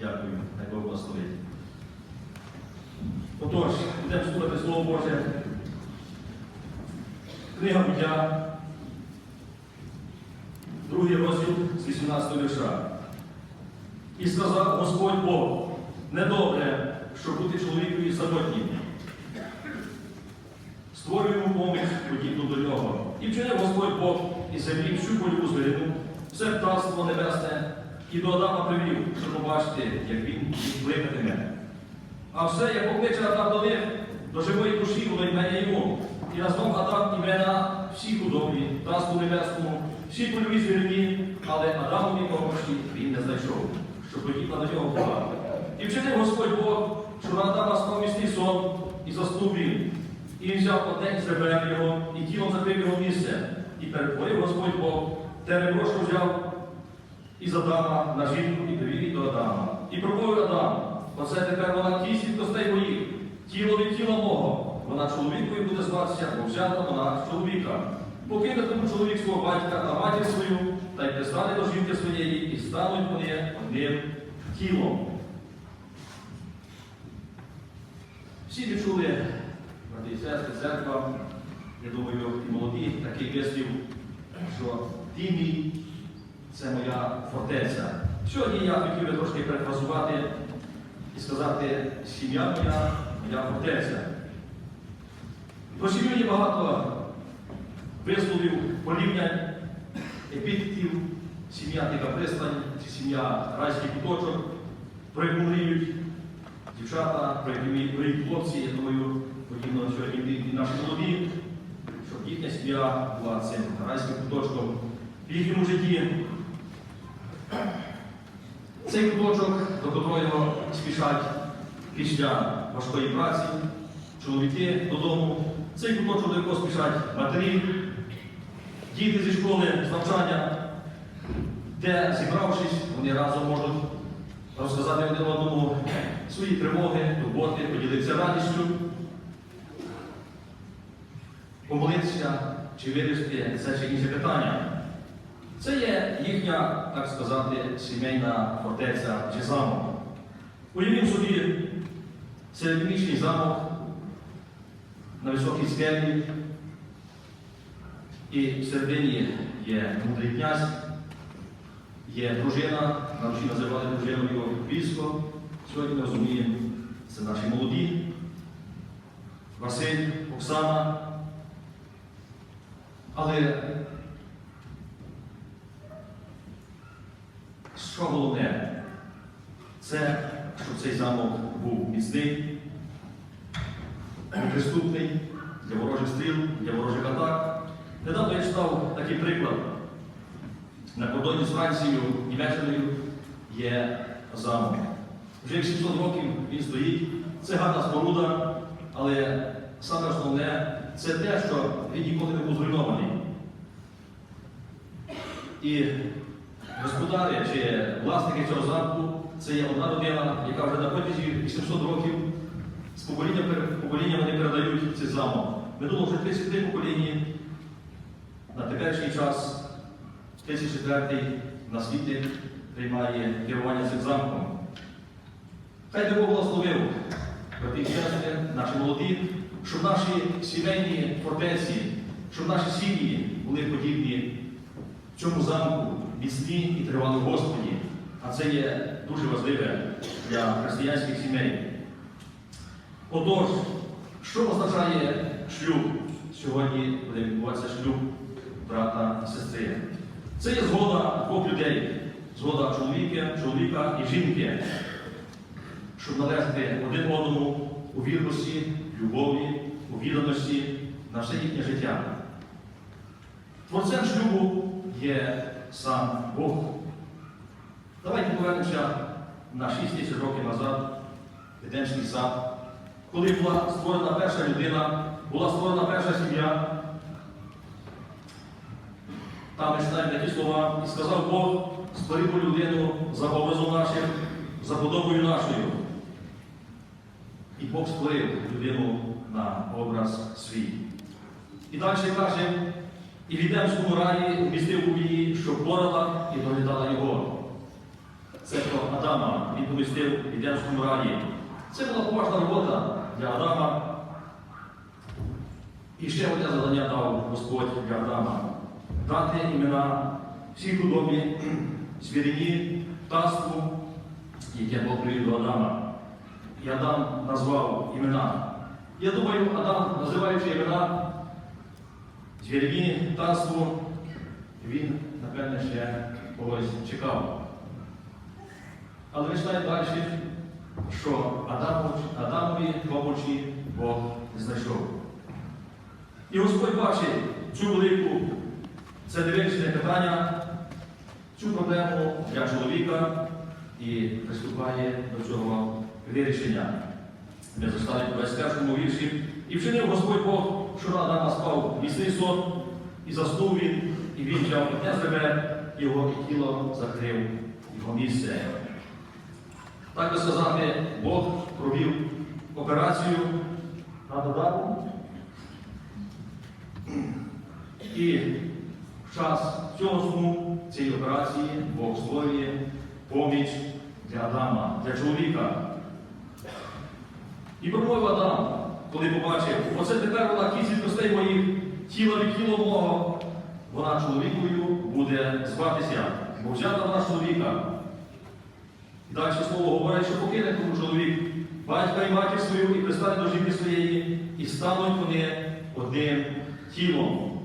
Дякую, най Бог благословить. Отож, будемо слухати Слово Боже. Книга буття, другий розділ з 18 вірша. І сказав Господь Бог, недобре, щоб бути чоловікові самотнім. Створюємо поміч подібну до нього. І вчинив Господь Бог із землі всю польову звірину, все птаство небесне, і до Адама привів, щоб побачити, як він кликатиме. А все, як покличе Адам до них, до живої душі було імення йому. І назвав Адам імена всі худобі, птаству небесному, всі польові звірині, але Адамові помощі він не знайшов, що подібна до нього була. І вчинив Господь Бог, що на Адама спав сон, і заснув він. І він взяв одне із ребер його, і тілом закрив його місце, і перетворив Господь Бог, те ребро, що взяв із Адама на жінку і її до Адама. І промовив Адам, оце тепер вона від костей моїх, тіло від тіла мого. Вона чоловікою буде зватися, бо взята вона чоловіка. Покине тому чоловік свого батька та матір свою, та й пристане до жінки своєї, і стануть вони одним тілом. Всі відчули, брати і сестри, церква, я думаю, і молоді, такий вислів, що мій це моя фортеця. Сьогодні я хотів би трошки перефразувати і сказати, сім'я моя, моя фортеця. Про сім'ю є багато висловів, порівнянь, епітетів, сім'я Тика Пристань, чи сім'я райський куточок, про яку мріють дівчата, про які мріють хлопці, я думаю, подібно сьогодні і наші молоді, щоб їхня сім'я була цим райським куточком в їхньому житті. Цей куточок, до котрого спішать після важкої праці, чоловіки додому, цей куточок, до якого спішать матері, діти зі школи, з навчання, де, зібравшись, вони разом можуть розказати один одному свої тривоги, турботи, поділитися радістю, помолитися чи вирішити це чи інше питання. Це є їхня, так сказати, сімейна фортеця чи замок. Уявіть собі середньовічний замок на високій скелі, і всередині є мудрий князь, є дружина, нам всі називали дружиною його військо. Сьогодні ми розуміємо, це наші молоді, Василь, Оксана. Але що головне, це, щоб цей замок був міцний, неприступний для ворожих стріл, для ворожих атак. Недавно я читав такий приклад. На кордоні з Францією, Німеччиною є замок. Вже 800 років він стоїть. Це гарна споруда, але саме основне це те, що він ніколи не був зруйнований. І господарі чи власники цього замку це є одна людина, яка вже на протязі 800 років з покоління покоління вони передають цей замок. Минуло вже 33 покоління. На теперішній час 34 на світі приймає керування цим замком. Хай Бог благословив, брати наші молоді, щоб наші сімейні фортеці, щоб наші сім'ї були подібні в цьому замку, міцні і тривали в Господі. А це є дуже важливе для християнських сімей. Отож, що означає шлюб? Сьогодні буде відбуватися шлюб брата і сестри. Це є згода двох людей, згода чоловіка, чоловіка і жінки, щоб належати один одному у вірності, любові, у відданості на все їхнє життя. Творцем шлюбу є сам Бог. Давайте повернемося на 6 тисяч років назад в Едемський сад, коли була створена перша людина, була створена перша сім'я. Там ми читаємо такі слова, і сказав Бог, створив людину за образом нашим, за подобою нашою. І Бог створив людину на образ свій. І далі каже, і в Ідемському раї умістив у її, що порала і доглядала його. Це про Адама він помістив в Ідемському раї. Це була поважна робота для Адама. І ще одне завдання дав Господь для Адама дати імена всій худобі, звірині, птаству, яке Бог привів до Адама. І Адам назвав імена. Я думаю, Адам, називаючи імена звірині, птаству, він, напевне, ще когось чекав. Але ви читаєте далі, що Адамові, помочі Бог знайшов. І Господь бачить цю велику, це невирішене питання, цю проблему для чоловіка і приступає до цього вирішення. Ми застали в 21 вірші. І вчинив Господь Бог, що на Адама спав міцний сон, і заснув він, і він взяв одне зребе, його тіло закрив його місце. Так би сказати, Бог провів операцію над Адамом. І в час цього сну, цієї операції, Бог створює поміч для Адама, для чоловіка. І промовив Адам, коли побачив, оце тепер вона кість костей моїх, тіло від тіло мого, вона чоловікою буде зватися, бо взята вона чоловіка. І далі слово говорить, що покине тому чоловік батька і матір свою і пристане до жінки своєї, і стануть вони одним тілом.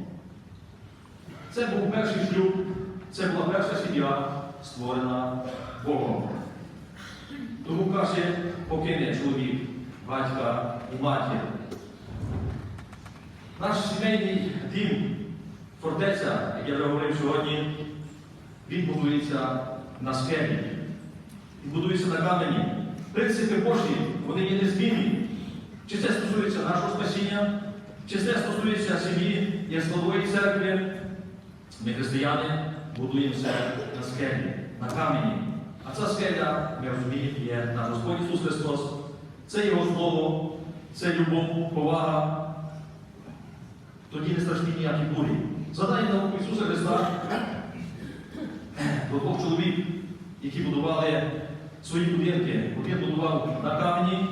Це був перший шлюб, це була перша сім'я, створена Богом. Тому каже, покине чоловік, батька і матір. Наш сімейний дім, фортеця, як я вже говорив сьогодні, він будується на скелі. Він будується на камені. Принципи Божі, вони є незмінні. Чи це стосується нашого спасіння, чи це стосується сім'ї, як складової церкви, ми, християни, будуємося на скелі, на камені. А ця скеля, ми розуміємо, є наш Господь Ісус Христос. Це Його Слово, це любов, повага. Тоді не страшні ніякі бурі. Згадайте науку Ісуса Христа про двох чоловік, які будували свої будинки. Один будував на камені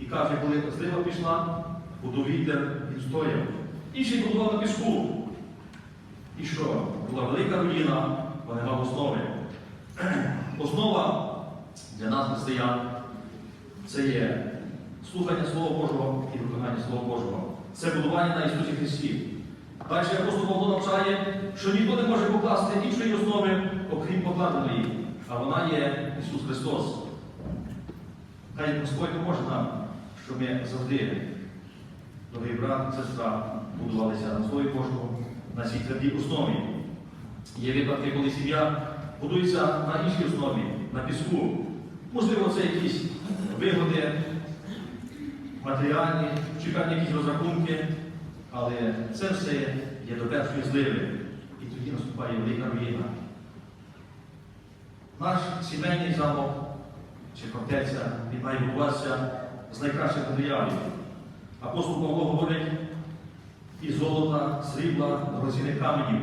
і каже, коли злива пішла, подув вітер, він стояв. Інший будував на піску. І що? Була велика руїна, вона мав основи. Основа для нас, християн, це є слухання Слова Божого і виконання Слова Божого. Це будування на Ісусі Христі. Далі апостол Павло навчає, що ніхто не може покласти іншої основи, окрім покладеної, а вона є Ісус Христос. Хай Господь поможе нам, щоб ми завжди, дорогий брат, сестра, будувалися на Слові Божому, на цій твердій основі. Є випадки, коли сім'я будується на іншій основі, на піску. Можливо, це якісь вигоди матеріальні, певні якісь розрахунки, але це все є до першої зливи. І тоді наступає велика руїна. Наш сімейний замок чи фортеця, має будуватися з найкращих матеріалів. Апостол Павло говорить і золота, срібла, дорогоцінних каменів.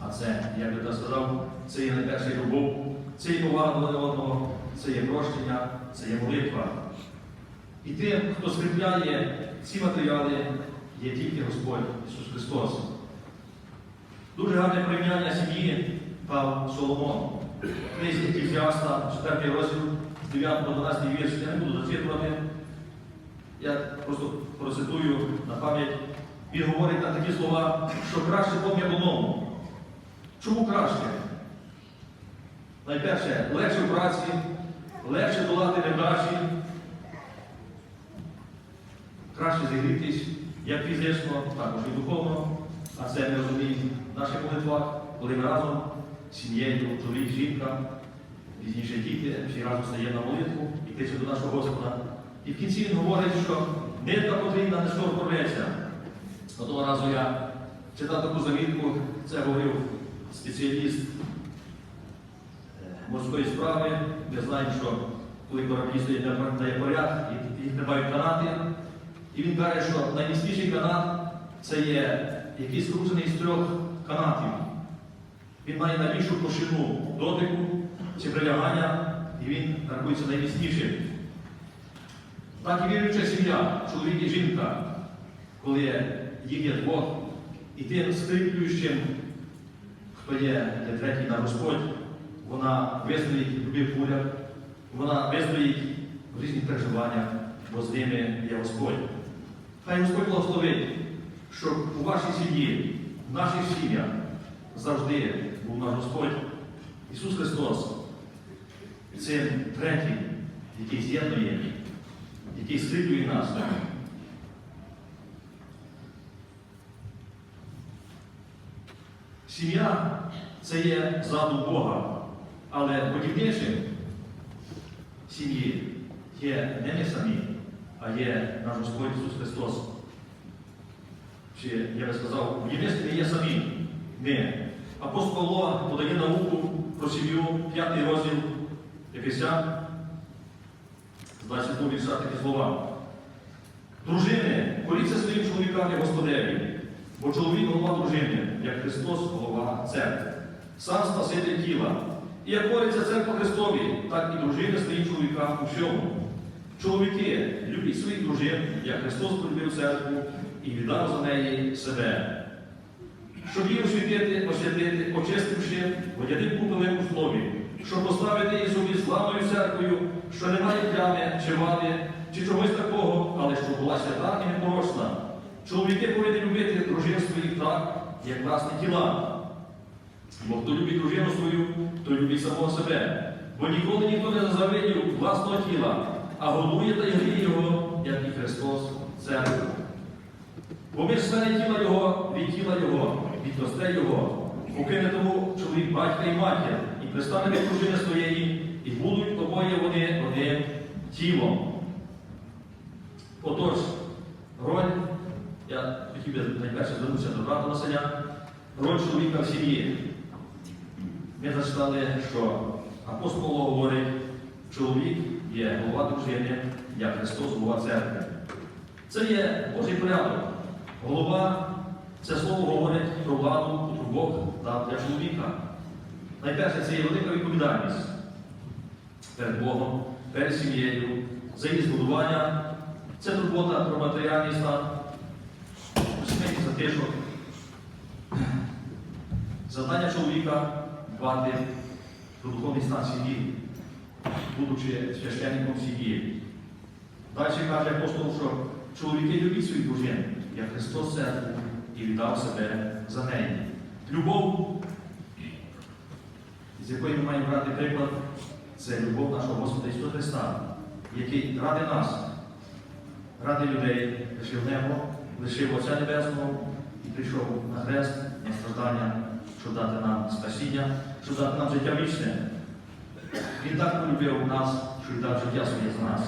А це, як я сказав, це є найперша любов, це є повага до одного, це є прощення, це є молитва. І тим, хто скріпляє ці матеріали, є тільки Господь Ісус Христос. Дуже гарне порівняння сім'ї дав Соломон. Книзі Еклезіаста, 4 розділ, з 9 до 12 вірш, я не буду зачитувати. Я просто процитую на пам'ять. Він говорить на такі слова, що краще пом'я одному. Чому краще? Найперше, легше в праці, легше долати невдачі, краще зігрітись як фізично, також і духовно. А це ми розуміємо в наших молитвах, коли ми разом з сім'єю, чоловік, жінка, пізніше діти, всі разом стаємо на молитву і кличемо до нашого Господа. І в кінці він говорить, що нитка потрібна не скоро порветься. Одного разу я читав таку замітку, це говорив спеціаліст е, морської справи. Ми знаємо, що коли кораблі стоять на і їх тримають канати. І він каже, що найміцніший канат це є якийсь скручений з трьох канатів. Він має найбільшу площину дотику чи прилягання, і він рахується найміцнішим. Так і віруюча сім'я, чоловік і жінка, коли їх є двох, і тим скріплюючим, хто є, є третій на Господь, вона вистоїть в любих бурях, вона вистоїть в різних переживаннях, бо з ними є Господь. Хай Господь благословить, щоб у вашій сім'ї, в наших сім'ях завжди був наш Господь Ісус Христос, І цим третім, який з'єднує, який скріплює нас. Сім'я це є задум Бога, але будівничим сім'ї є не ми самі, а є наш Господь Ісус Христос. Чи я би сказав, будівництві не є самі ми. Апостол Павло подає науку про сім'ю, п'ятий розділ Ефесян, з 22 вірша такі слова. Дружини, коріться своїм чоловікам і Господеві, бо чоловік голова дружини, як Христос голова церкви. Сам Спаситель тіла. І як бориться церква Христові, так і дружини своїм чоловікам у всьому. Чоловіки, любіть своїх дружин, як Христос полюбив церкву і віддав за неї себе. Щоб її освітити, освятити, очистивши водяним купелем у слові, щоб поставити її собі славною церквою, що немає плями чи вади, чи чогось такого, але щоб була свята і непорочна. Чоловіки повинні любити дружин своїх так, як власні тіла. Бо хто любить дружину свою, то любить самого себе. Бо ніколи ніхто не завидів власного тіла, а годує та гріє його, як і Христос церкву. Бо ми ж члени тіла Його, від тіла Його, від костей Його, покине тому чоловік батька і матір, і пристане від дружини своєї, і будуть обоє вони одним тілом. Отож, роль, я хотів би найперше звернутися до брата Василя, роль чоловіка в сім'ї. Ми зачитали, що апостол говорить, чоловік є голова дружини, як Христос голова церкви. Це є Божий порядок. Голова це слово говорить про владу, Бог дав для чоловіка. Найперше, це є велика відповідальність перед Богом, перед сім'єю, за її збудування. Це турбота про матеріальний стан, про сімейний затишок. Завдання чоловіка дбати про духовний стан сім'ї, будучи священником сім'ї. Далі каже апостол, що чоловіки люблять своїх дружин, як Христос церкву і віддав себе за неї. Любов, з якої ми маємо брати приклад, це любов нашого Господа Ісуса Христа, який ради нас, ради людей лишив небо, лишив Отця Небесного і прийшов на хрест, на страждання, щоб дати нам спасіння, щоб дати нам життя вічне. Він так полюбив нас, що й дав життя своє за нас.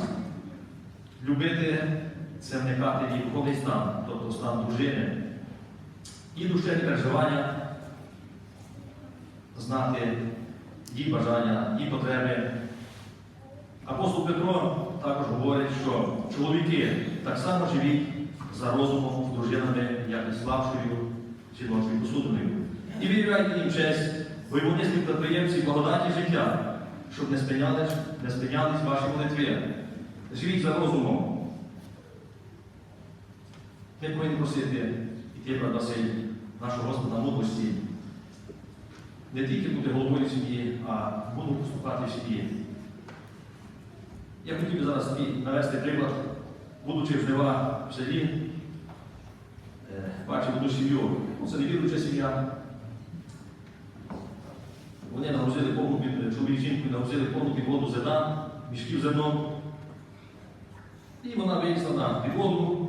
Любити це вникати в духовний стан, тобто стан дружини. І душевні переживання, знати її бажання, її потреби. Апостол Петро також говорить, що чоловіки так само живіть за розумом з дружинами, як і слабшою жіночою посудиною. І віддавайте їм честь, бо й вони співприємці благодаті життя, щоб не спинялись, не спинялись ваші молитви. Живіть за розумом. Ми повинні просити, і ти, брат Василь, нашого Господа мудрості, не тільки бути головою сім'ї, а буду поступати в сім'ї. Я хотів би зараз навести приклад, будучи в жнива в селі, е, бачив одну сім'ю. Ну, Це невіруюча сім'я. Вони нагрузили повну під чоловік жінку, нагрузили повну підводу зерна, мішків зерном. І вона виїхала на підводу,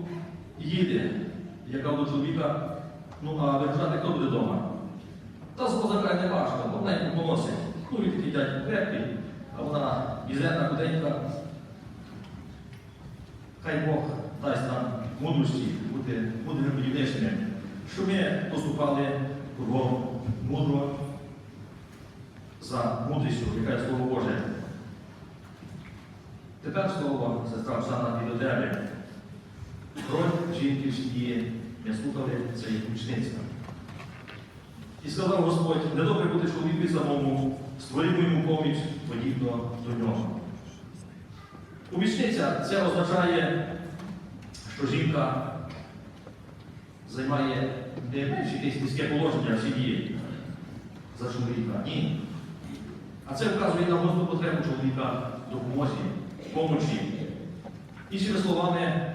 їде, яка до чоловіка, ну а виражати хто буде вдома? Та з козака не важко, повненько поносить. Ну він такий дядь крепкий, а вона мізерна, худенька. Хай Бог дасть нам мудрості бути мудрими будівничними, щоб ми поступали кругом мудро за мудрістю, яка є Слово Боже. Тепер слово сестра Оксана і до. Роль жінки в сім'ї не це є помічниця. І сказав Господь, недобре бути чоловікові самому, створимо йому поміч подібно до нього. Помічниця це означає, що жінка займає не якесь низьке положення в сім'ї за чоловіка. Ні. А це вказує на головну потребу чоловіка допомозі, помочі. Іншими словами,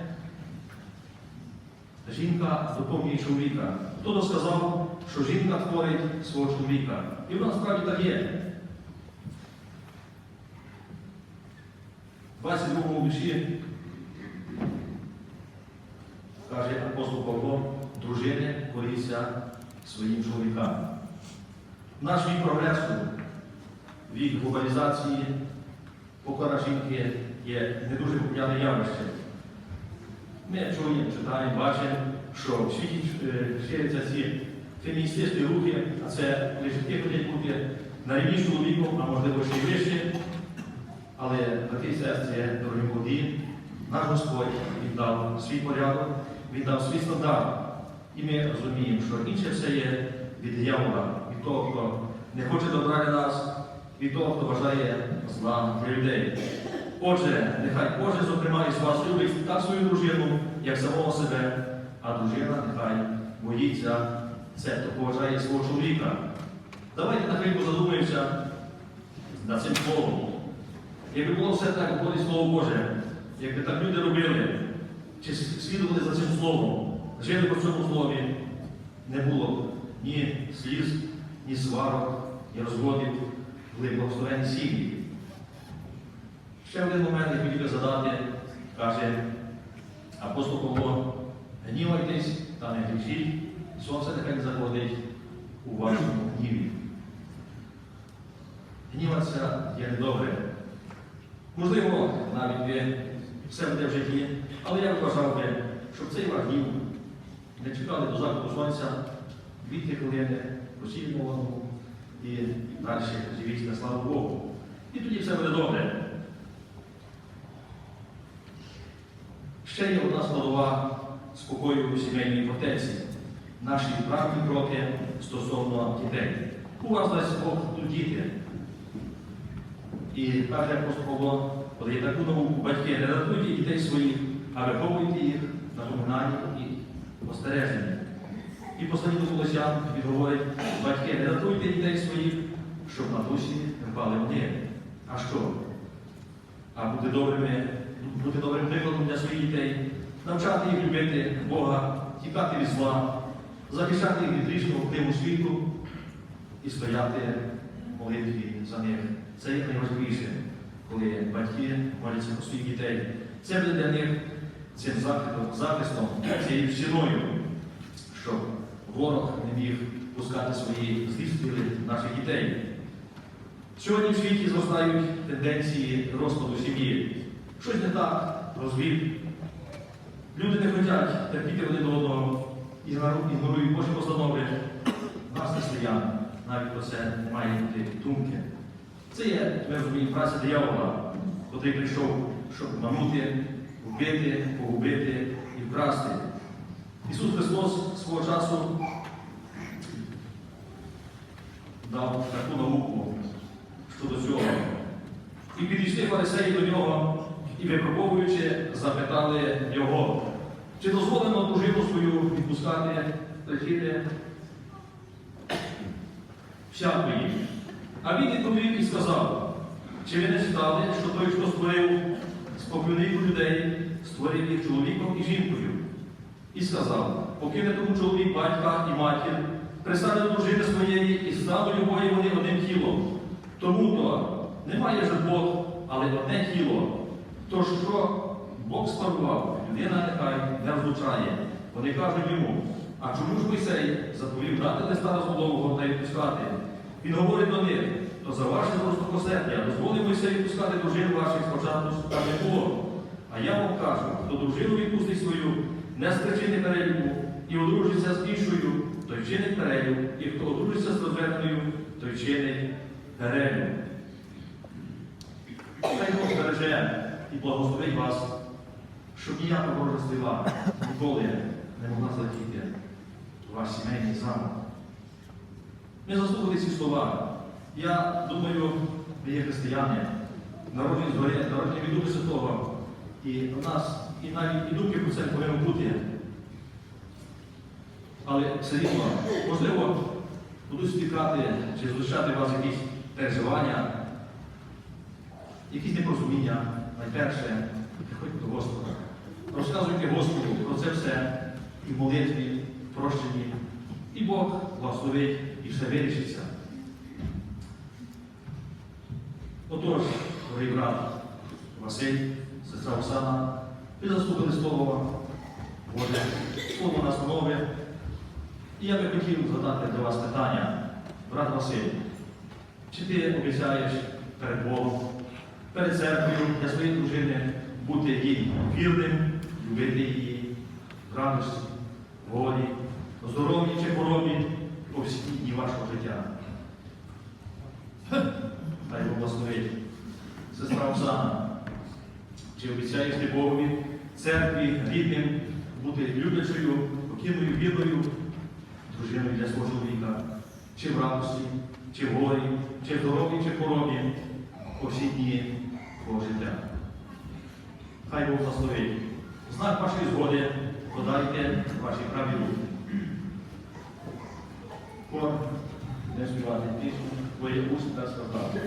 жінка доповнює чоловіка. Хто сказав, що жінка творить свого чоловіка. І вона справді так є. В 22 вірші каже апостол Павло, дружини коріться своїм чоловікам. Наш вік прогресу, вік глобалізації, покора жінки є не дуже популярне явище. Ми чуємо, читаємо, бачимо, що в світі е, ширяться ці феміністичні рухи, а це коли жінки хочуть бути на рівні з а можливо ще й вище. Але, брати і сестри, дорогі молоді, наш Господь віддав свій порядок, віддав свій стандарт. І ми розуміємо, що інше все є від диявола, від того, хто не хоче добра для нас, від того, хто бажає зла людей. Отже, нехай кожен, зокрема, із вас любить так свою дружину, як самого себе, а дружина нехай боїться це, хто поважає свого чоловіка. Давайте на хвильку задумаємося над цим словом. Якби було все так, як Слово Боже, якби так люди робили, чи слідували за цим словом, жили по цьому слові, не було ні сліз, ні сварок, ні розводів, були благословені сім'ї. Ще один момент, я хотів би задати, каже апостол Павло, гнівайтесь та не грішіть, сонце нехай не заходить у вашому гніві. Гніватися є недобре. Можливо, навіть ви все буде в житті, але я вважав би, щоб цей ваш гнів не чекали до заходу сонця, дві хвилини, одному і далі живіть слава Богу. І тоді все буде добре. Ще є одна складова спокою у сімейній фортеці. Наші правні кроки стосовно дітей. У вас дасть Бог тут діти. І каже апостол Павло, подає таку науку батьки, не датуйте дітей своїх, а виховуйте їх на поминанні і постереженні. І послані до Колосян він батьки, не датуйте дітей своїх, щоб на душі не впали вони. А що? А бути добрими, бути добрим прикладом для своїх дітей, навчати їх любити Бога, тікати від зла, захищати їх від річного впливу світу і стояти в молитві за них. Це є найважливіше, коли батьки моляться про своїх дітей. Це буде для них цим захистом цією стіною, щоб ворог не міг пускати свої злі наших дітей. Сьогодні в світі зростають тенденції розкладу сім'ї. Щось не так, розвід. Люди не хочуть терпіти один до одного, ігнорують Божі постанови. Нас християн навіть про це не має бути думки. Це є, ми розуміємо, праця диявола, який прийшов, щоб манути, вбити, погубити і вкрасти. Ісус Христос свого часу дав таку науку щодо цього. І підійшли фарисеї до нього і, випробовуючи, запитали його, чи дозволено дружину свою відпускати прихити всякої. А він відповів і сказав, чи ви не читали, що той, хто створив спокійних людей, створив їх чоловіком і жінкою. І сказав, покине тому чоловік батька і матір, пристане дружини своєї і стануть обоє вони одним тілом. Тому то немає Бог, але одне тіло. Тож що Бог спарував, людина нехай не розлучає. Вони кажуть йому, а чому ж Мойсей заповів брати листа розголового та відпускати? Він говорить до них, то за ваше простокосердя дозволив Мойсей відпускати дружин ваших спочатку не було. А я вам кажу, хто дружину відпустить свою, не з причини перелюбу, і одружиться з іншою, той вчинить перелюб, і хто одружиться з розведеною, той вчинить перелюб. Хай Бог береже і благословить вас, щоб ніяка ворожа сила ніколи не могла залетіти в ваш сімейний замок. Ми заслухали ці слова. Я думаю, ви є християни, народжені згори, народжені від Духа Святого. І в нас і навіть і думки про це повинні бути. Але все рівно, можливо, будуть спікати чи у вас якісь переживання, якісь непорозуміння, найперше, приходьте до Господа. Розказуйте Господу про це все і в молитві, в прощенні. І Бог благословить і все вирішиться. Отож, дорогий брат Василь, сестра Оксана, ви заслухали слово Боже, слово настанови. І я би хотів задати для вас питання, брат Василь, чи ти обіцяєш перед Богом, перед церквою для своєї дружини бути їй вірним, любити її в радості, волі, здоров'ї чи хворобі у всі дні вашого життя? Хай благословить. Сестра Оксана, чи обіцяєш ти Богові, церкві, рідним, бути люблячою, покійною, вірною дружиною для свого чоловіка, чи в радості, чи в горі, чи здоров'ї, чи хворобі осінні всі твого життя. Хай Бог благословить. В знак вашої згоди подайте ваші праві руки. Хор не співати пісню, твоє уст та сказати.